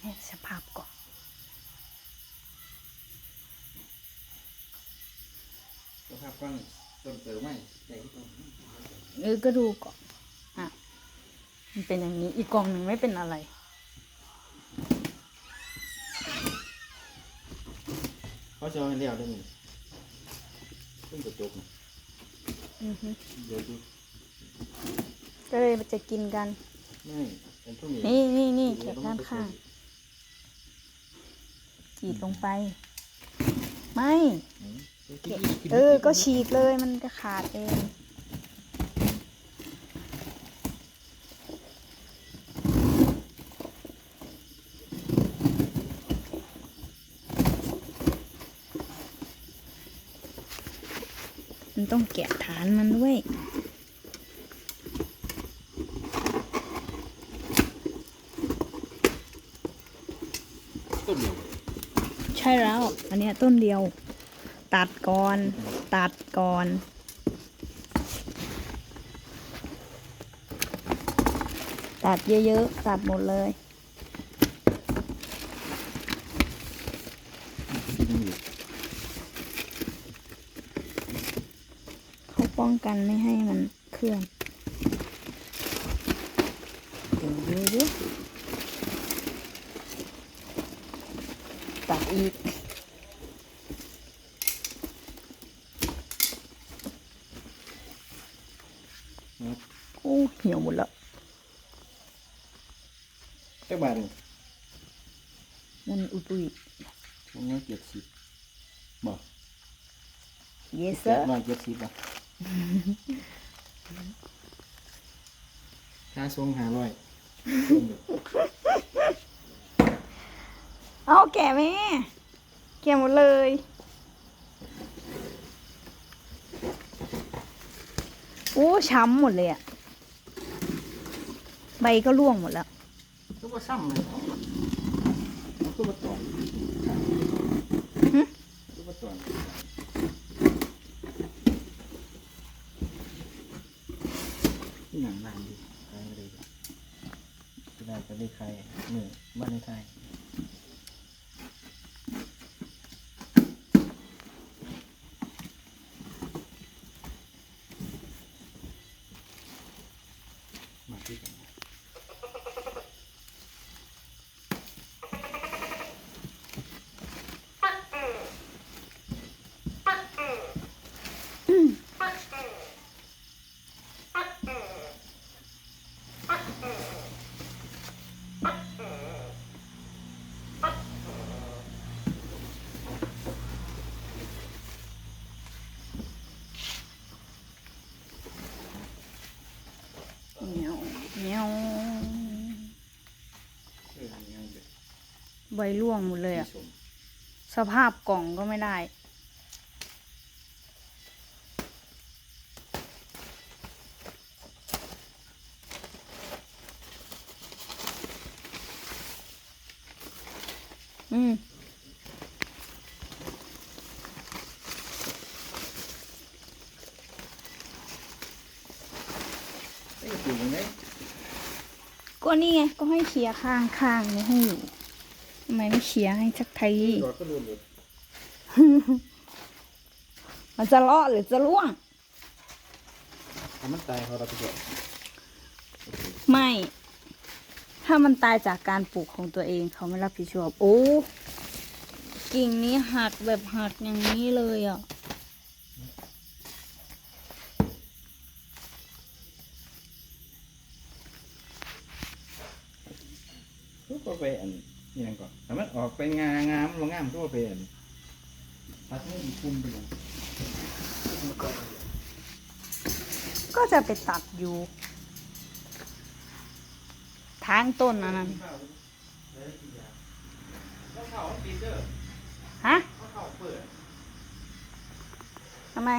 เนี่ยสภาพก่อนสภาพกล้องต้นเติมไหมใหญ่ที่ต้นเออก็ดูก่อนอะมันเป็นอย่างนี้อีกกล่องหนึ่งไม่เป็นอะไรเขาจะเอาให้เลี้ยวได้ไหมขึ้นกระจกนะอือฮึเดี๋ยวดูก็เลยจะกินกัน ไม่เป็นพวกนี้นี่นี่นี่เก็บด้านข้าง จีดลงไป ไม่อืมเก็บเออ ก็ฉีกเลยมันจะขาดเอง มันต้องแกะฐานมันด้วยต้นเดียวใช่แล้ว อันนี้ต้นเดียว ตัดก่อน ตัดก่อนตัดเยอะๆ ตัดหมดเลยเหลืองเขาป้องกันไม่ให้มันเคลื่อนเดี๋ยวดูดิตัด อีกนะโอ้เหี่ยวหมดแล้วแค่บาทหนึ่งมันอุตุยวงเงินเจ็ดสิบบอกเยสเซเจ็อดร์ร้อยเจ็ดสิบอะค่าทรงห้าร้อย เอาแกะแม่ แกะหมดเลย โอ้ช้ำหมดเลยอะใบก็ร่วงหมดแล้วก็ว่าซ้ำเลยก็ว่าต่อนหึก็ว่าต่อนที่หนังลานดีใครไม่ได้ดีที่ได้ก็ได้ใครเหนื่อยบ้านในไทย เหนียวเออยังเด็กใบร่วงหมดเลยอะที่ชมสภาพกล่องก็ไม่ได้ อืมเอ้ยอยู่ยังไง ก็นี่ไงก็ให้เคลียร์ข้างข้างไม่ให้อยู่ทำไมไม่เคลียร์ให้สักทีหลอดก็รุนเลยมันจะรอดหรือจะร่วงถ้ามันตายเขาเราไปเก็บไม่ ถ้ามันตายจากการปลูกของตัวเองเขาไม่รับผิดชอบ โอ้ กิ่งนี้หักแบบหักอย่างนี้เลยอะ ก็ไปอันนี่ยังก่อนถ้ามันออกไปงางามลงงามก็ไปอันพัดนี่คุมไปเลยก็จะไปตัดอยู่ ทางต้นอันนั้นฮะทำไม